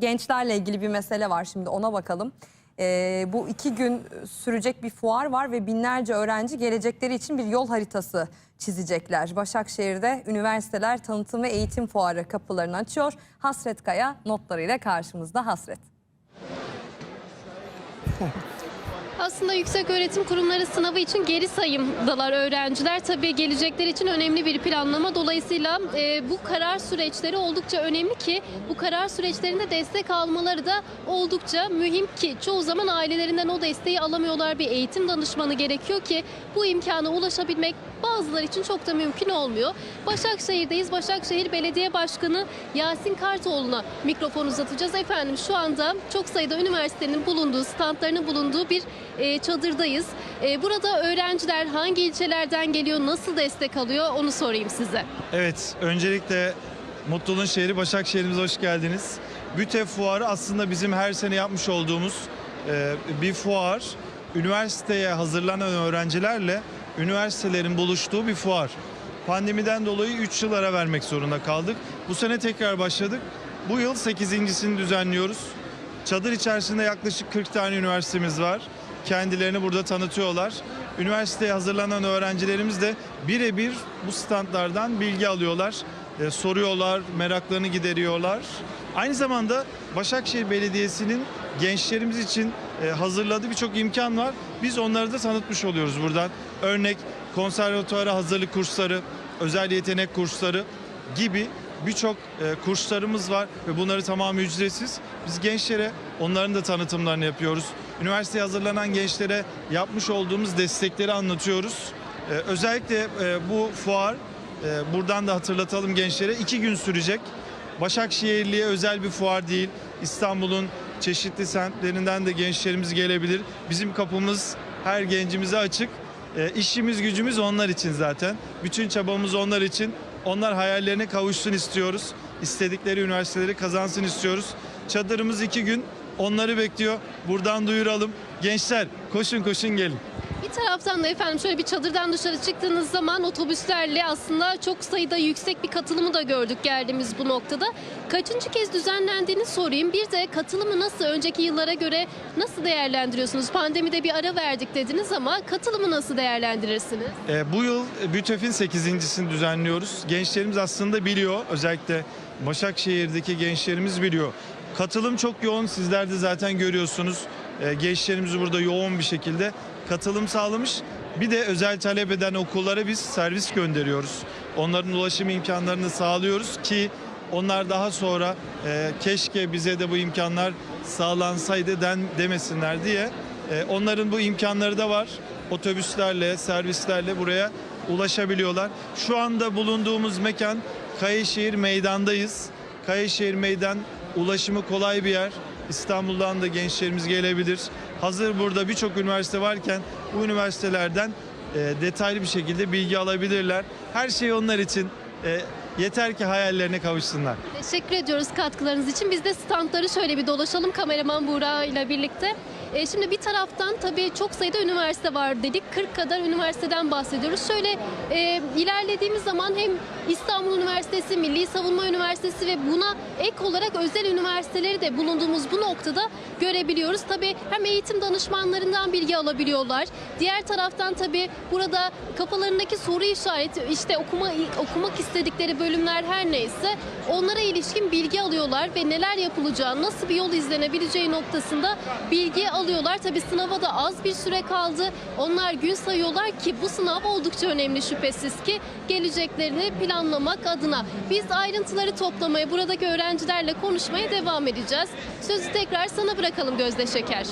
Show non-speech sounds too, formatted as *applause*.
gençlerle ilgili bir mesele var şimdi ona bakalım. Ee, bu iki gün sürecek bir fuar var ve binlerce öğrenci gelecekleri için bir yol haritası çizecekler. Başakşehir'de üniversiteler tanıtım ve eğitim fuarı kapılarını açıyor. Hasret Kaya notlarıyla karşımızda Hasret. *laughs* Aslında yüksek öğretim kurumları sınavı için geri sayımdalar öğrenciler. Tabii gelecekler için önemli bir planlama. Dolayısıyla e, bu karar süreçleri oldukça önemli ki bu karar süreçlerinde destek almaları da oldukça mühim ki çoğu zaman ailelerinden o desteği alamıyorlar. Bir eğitim danışmanı gerekiyor ki bu imkana ulaşabilmek bazıları için çok da mümkün olmuyor. Başakşehir'deyiz. Başakşehir Belediye Başkanı Yasin Kartoğlu'na mikrofon uzatacağız. Efendim şu anda çok sayıda üniversitenin bulunduğu, standlarının bulunduğu bir e, çadırdayız. E, burada öğrenciler hangi ilçelerden geliyor, nasıl destek alıyor onu sorayım size. Evet, öncelikle Mutluluğun şehri Başakşehir'imize hoş geldiniz. Büte Fuarı aslında bizim her sene yapmış olduğumuz e, bir fuar. Üniversiteye hazırlanan öğrencilerle üniversitelerin buluştuğu bir fuar. Pandemiden dolayı 3 yıl ara vermek zorunda kaldık. Bu sene tekrar başladık. Bu yıl 8.sini düzenliyoruz. Çadır içerisinde yaklaşık 40 tane üniversitemiz var. Kendilerini burada tanıtıyorlar. Üniversiteye hazırlanan öğrencilerimiz de birebir bu standlardan bilgi alıyorlar. E, soruyorlar, meraklarını gideriyorlar. Aynı zamanda Başakşehir Belediyesi'nin gençlerimiz için e, hazırladığı birçok imkan var. Biz onları da tanıtmış oluyoruz buradan. Örnek konservatuara hazırlık kursları, özel yetenek kursları gibi birçok e, kurslarımız var ve bunları tamamı ücretsiz. Biz gençlere onların da tanıtımlarını yapıyoruz. Üniversiteye hazırlanan gençlere yapmış olduğumuz destekleri anlatıyoruz. E, özellikle e, bu fuar, buradan da hatırlatalım gençlere, iki gün sürecek. Başakşehirli'ye özel bir fuar değil. İstanbul'un çeşitli semtlerinden de gençlerimiz gelebilir. Bizim kapımız her gencimize açık. E, işimiz gücümüz onlar için zaten. Bütün çabamız onlar için. Onlar hayallerine kavuşsun istiyoruz. İstedikleri üniversiteleri kazansın istiyoruz. Çadırımız iki gün. Onları bekliyor. Buradan duyuralım. Gençler koşun koşun gelin. Taraftan da efendim şöyle bir çadırdan dışarı çıktığınız zaman otobüslerle aslında çok sayıda yüksek bir katılımı da gördük geldiğimiz bu noktada. Kaçıncı kez düzenlendiğini sorayım. Bir de katılımı nasıl önceki yıllara göre nasıl değerlendiriyorsunuz? Pandemide bir ara verdik dediniz ama katılımı nasıl değerlendirirsiniz? E, bu yıl BÜTEF'in 8.sini düzenliyoruz. Gençlerimiz aslında biliyor. Özellikle Başakşehir'deki gençlerimiz biliyor. Katılım çok yoğun. Sizler de zaten görüyorsunuz. E, gençlerimiz burada yoğun bir şekilde katılım sağlamış. Bir de özel talep eden okullara biz servis gönderiyoruz. Onların ulaşım imkanlarını sağlıyoruz ki onlar daha sonra e, keşke bize de bu imkanlar sağlansaydı den, demesinler diye. E, onların bu imkanları da var. Otobüslerle, servislerle buraya ulaşabiliyorlar. Şu anda bulunduğumuz mekan Kayışehir Meydan'dayız. Kayışehir Meydan ulaşımı kolay bir yer. İstanbul'dan da gençlerimiz gelebilir. Hazır burada birçok üniversite varken bu üniversitelerden e, detaylı bir şekilde bilgi alabilirler. Her şey onlar için. E, yeter ki hayallerine kavuşsunlar. Teşekkür ediyoruz katkılarınız için. Biz de standları şöyle bir dolaşalım kameraman Buğra ile birlikte. E, şimdi bir taraftan tabii çok sayıda üniversite var dedik. 40 kadar üniversiteden bahsediyoruz. Şöyle e, ilerlediğimiz zaman hem İstanbul Üniversitesi, Milli Savunma Üniversitesi ve buna ek olarak özel üniversiteleri de bulunduğumuz bu noktada görebiliyoruz. Tabii hem eğitim danışmanlarından bilgi alabiliyorlar. Diğer taraftan tabii burada kafalarındaki soru işareti işte okuma okumak istedikleri bölümler her neyse onlara ilişkin bilgi alıyorlar ve neler yapılacağı, nasıl bir yol izlenebileceği noktasında bilgi alıyorlar. Tabii sınava da az bir süre kaldı. Onlar gün sayıyorlar ki bu sınav oldukça önemli şüphesiz ki geleceklerini planlamak adına. Biz ayrıntıları toplamaya, buradaki öğrencilerle konuşmaya devam edeceğiz. Sözü tekrar sana bırakalım Gözde Şeker.